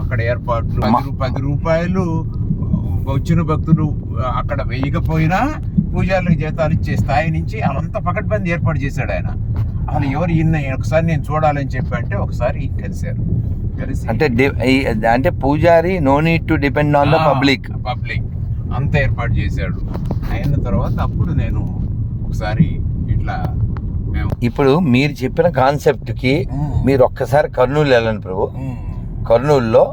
అక్కడ ఏర్పాట్లు. పది రూపాయలు వచ్చిన భక్తులు అక్కడ వేయకపోయినా పూజారులకు జీతాలు ఇచ్చే స్థాయి నుంచి అంత పకడ్బందీ ఏర్పాటు చేశాడు ఆయన. అసలు ఎవరు ఈయన ఒకసారి నేను చూడాలని చెప్పి అంటే ఒకసారి కలిశారు. కలిసి అంటే అంటే పూజారి no need to depend on the public public అంత ఏర్పాటు చేశాడు. అయిన తర్వాత అప్పుడు నేను ఒకసారి ఇట్లా ఇప్పుడు మీరు చెప్పిన కాన్సెప్ట్కి మీరు ఒక్కసారి కర్నూలు వెళ్ళండి ప్రభు. కర్నూలులో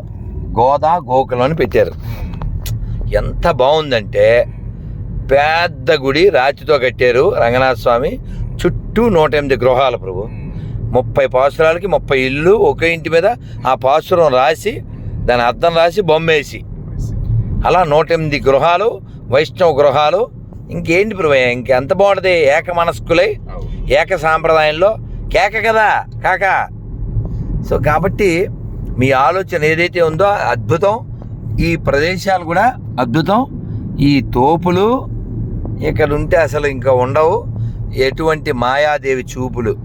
గోదా గోకులం అని పెట్టారు. ఎంత బాగుందంటే పెద్ద గుడి రాతితో కట్టారు రంగనాథ స్వామి చుట్టూ నూట ఎనిమిది గృహాలు ప్రభు. ముప్పై పాసురాలకి ముప్పై ఇల్లు ఒకే ఇంటి మీద ఆ పాసురం రాసి దాని అర్థం రాసి బొమ్మేసి. అలా నూట ఎనిమిది గృహాలు వైష్ణవ గృహాలు. ఇంకేంటి ప్రభు ఇంకెంత బాగుంటుంది ఏక మనస్కులై. ఏక సాంప్రదాయంలో. కేక కదా కాక. సో కాబట్టి మీ ఆలోచన ఏదైతే ఉందో అద్భుతం ఈ ప్రదేశాలు కూడా అద్భుతం. ఈ తోపులు ఇక్కడ ఉంటే అసలు ఇంకా ఉండవు. ఎటువంటి మాయాదేవి చూపులు.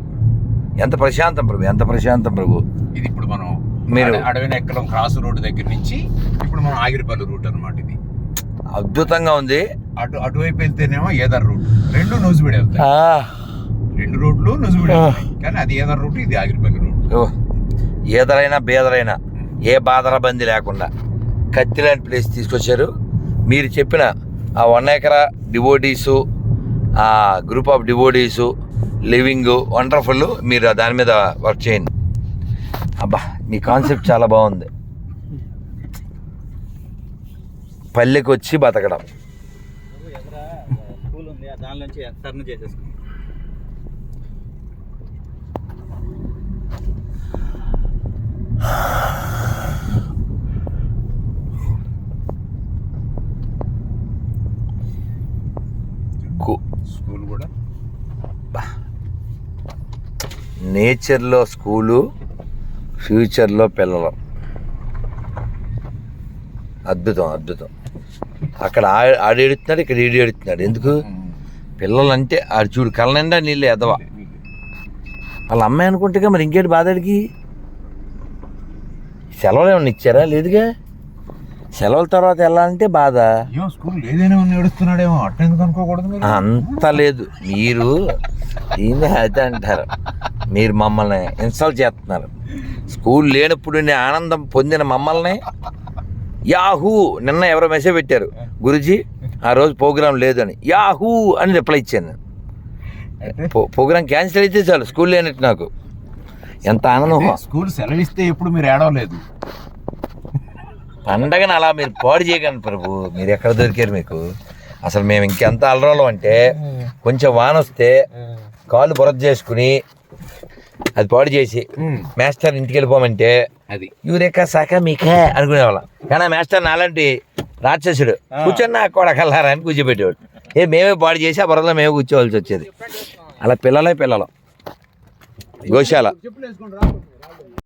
ఎంత ప్రశాంతం ప్రభు ఎంత ప్రశాంతం ప్రభు. ఇది ఇప్పుడు మనం మీరు- అడ- అడవి నెక్కలం క్రాస్ రోడ్ దగ్గర నుంచి ఇప్పుడు మనం ఆగిరిపల్లి రూట్ అన్నమాట ఇది. అద్భుతంగా ఉంది. అటు అటువైపు వెళ్తేనేమో ఏదర్ రూట్. రెండు నూజిబీడు వెళ్తాయి. రెండు రోడ్లు నూజిబీడు కానీ అది ఏదర్ రూట్ ఇది ఆగిరిపల్లి రూట్. ఏదరైనా బేదరైనా ఏ బాధరబంది లేకుండా కత్తి లాంటి ప్లేస్ తీసుకొచ్చారు. మీరు చెప్పిన ఆ వన్ ఎకరా devotees a group of devotees living wonderful మీరు దాని మీద వర్క్ చేయండి. అబ్బా మీ కాన్సెప్ట్ చాలా బాగుంది. పల్లెకి వచ్చి బతకడం కు- స్కూల్ కూడా? నేచర్లో స్కూలు ఫ్యూచర్లో పిల్లలు. అద్భుతం అద్భుతం. అక్కడ ఆడు ఎడుతున్నాడు ఇక్కడ ఈడు ఎడుతున్నాడు ఎందుకు? పిల్లలు అంటే ఆడు చూడు కళ్ళ నిండా నీళ్ళు ఎదవ. వాళ్ళ అమ్మాయి అనుకుంటే మరి ఇంకేటి బాధడికి సెలవులు ఏమన్నా ఇచ్చారా? లేదుగా? సెలవుల తర్వాత వెళ్ళాలంటే బాధ. స్కూల్ ఏదైనా ఉన్న ఏడుస్తున్నాడేమో. అట్ట ఎందుకు అనుకోకూడదు అంత లేదు. మీరు ఏంది అయితే అంటారు. మీరు మమ్మల్ని ఇన్సల్ట్ చేస్తున్నారు. స్కూల్ లేనప్పుడు నేను ఆనందం పొందిన మమ్మల్ని యాహూ నిన్న ఎవరో మెసేజ్ పెట్టారు. గురుజీ ఆ రోజు ప్రోగ్రాం లేదని. యాహూ అని రిప్లై ఇచ్చాను ప్రోగ్రాం క్యాన్సిల్ అయితే చాలు. స్కూల్ లేనట్టు నాకు. ఎంత ఆనందం. స్కూల్ సెలవిస్తే ఎప్పుడు మీరు ఏడవలేదు. పండగని అలా మీరు పాడు చేయగలను ప్రభు. మీరు ఎక్కడ దొరికారు మీకు? అసలు మేము ఇంకెంత అలరాలం అంటే కొంచెం వాన వస్తే కాళ్ళు బురద చేసుకుని అది పాడు చేసి మాస్టర్ ఇంటికి వెళ్ళిపోమంటే అది. యూరేకా శాఖ మీకే అనుకునేవాళ్ళం. కానీ ఆ మాస్టర్ నాలాంటి రాక్షసుడు. కూర్చొని కూడా కల్లారా అని కూర్చోబెట్టేవాడు. ఏ మేమే పాడు చేసి ఆ బురదలో మేమే కూర్చోవలసి వచ్చేది. అలా పిల్లలే పిల్లలు. గోశాల.